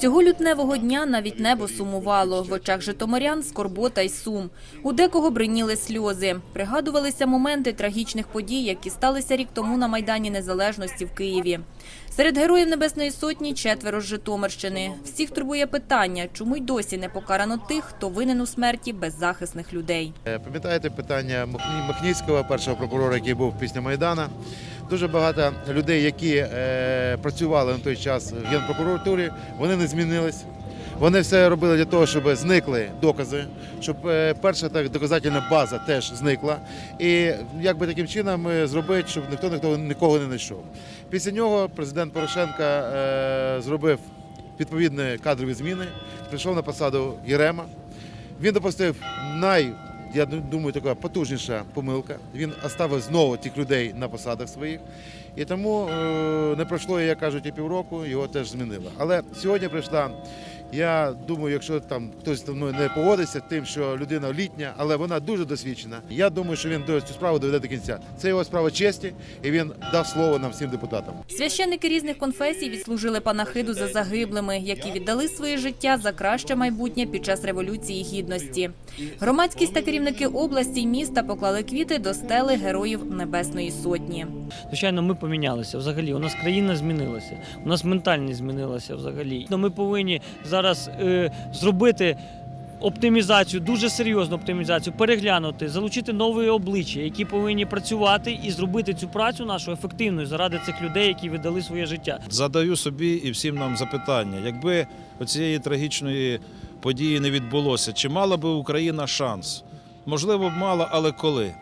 Цього лютневого дня навіть небо сумувало. В очах житомирян скорбота й сум. У декого бриніли сльози. Пригадувалися моменти трагічних подій, які сталися рік тому на Майдані Незалежності в Києві. Серед героїв Небесної Сотні четверо з Житомирщини. Всіх турбує питання, чому й досі не покарано тих, хто винен у смерті беззахисних людей. Е, Пам'ятаєте питання Махніцького, першого прокурора, який був після Майдана? Дуже багато людей, які е, працювали на той час в Генпрокуратурі, вони не змінились. Вони все робили для того, щоб зникли докази, щоб е, перша так доказательна база теж зникла. І як би таким чином е, зробити, щоб ніхто ніхто нікого не знайшов. Після нього президент Порошенко е, зробив відповідні кадрові зміни, прийшов на посаду Єрема. Він допустив най, я думаю, така потужніша помилка. Він оставив знову тих людей на посадах своїх. І тому е, не пройшло, як кажуть, і півроку, його теж змінили. Але сьогодні прийшла. Я думаю, якщо там хтось зі мною не погодиться тим, що людина літня, але вона дуже досвідчена. Я думаю, що він до- цю справу доведе до кінця. Це його справа честі, і він дав слово нам всім депутатам. Священники різних конфесій відслужили панахиду за загиблими, які віддали своє життя за краще майбутнє під час революції гідності. Громадськість та керівники області й міста поклали квіти до стели героїв Небесної Сотні. Звичайно, ми помінялися взагалі. У нас країна змінилася, у нас ментальність змінилася взагалі. Ну, Ми повинні зараз е, зробити оптимізацію, дуже серйозну оптимізацію, переглянути, залучити нові обличчя, які повинні працювати і зробити цю працю нашу ефективною заради цих людей, які віддали своє життя. Задаю собі і всім нам запитання: якби оцієї трагічної події не відбулося, чи мала би Україна шанс? Можливо, б мала, але коли?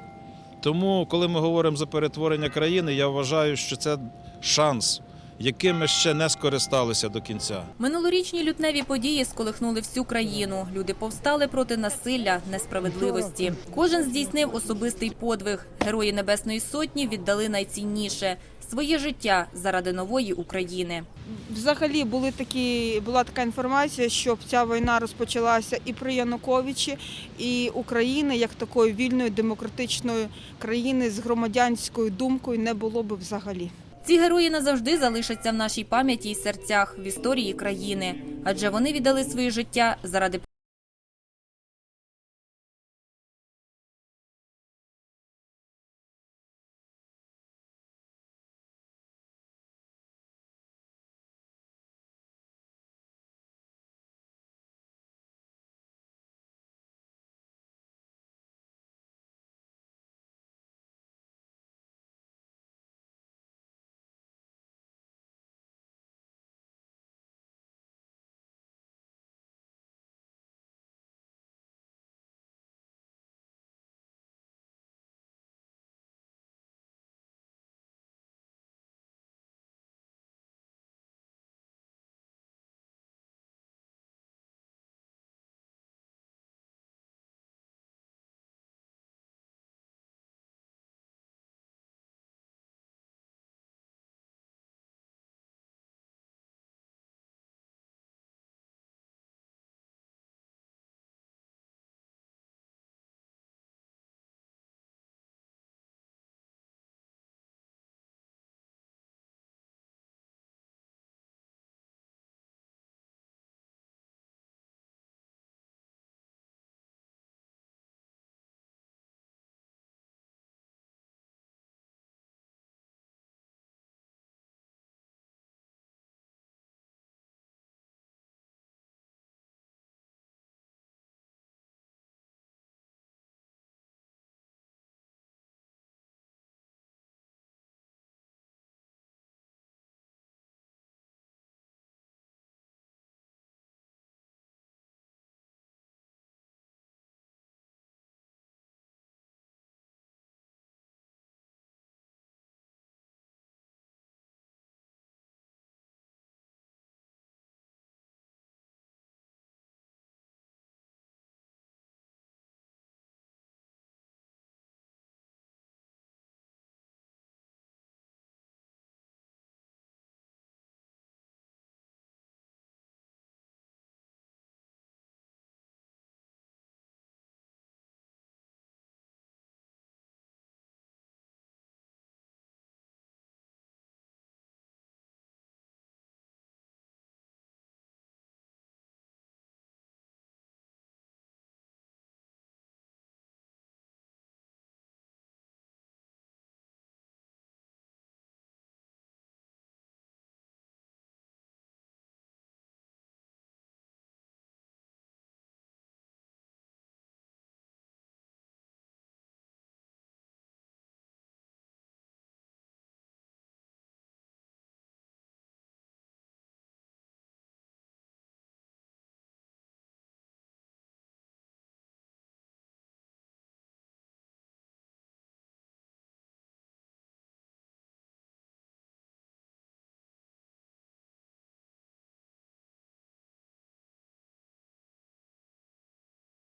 Тому, коли ми говоримо за перетворення країни, я вважаю, що це шанс, яким ми ще не скористалися до кінця. Минулорічні лютневі події сколихнули всю країну. Люди повстали проти насилля, несправедливості. Кожен здійснив особистий подвиг. Герої Небесної Сотні віддали найцінніше своє життя заради нової України. Взагалі були такі, була така інформація, що ця війна розпочалася і при Януковичі, і України як такої вільної демократичної країни з громадянською думкою не було би взагалі. Ці герої назавжди залишаться в нашій пам'яті і серцях в історії країни, адже вони віддали своє життя заради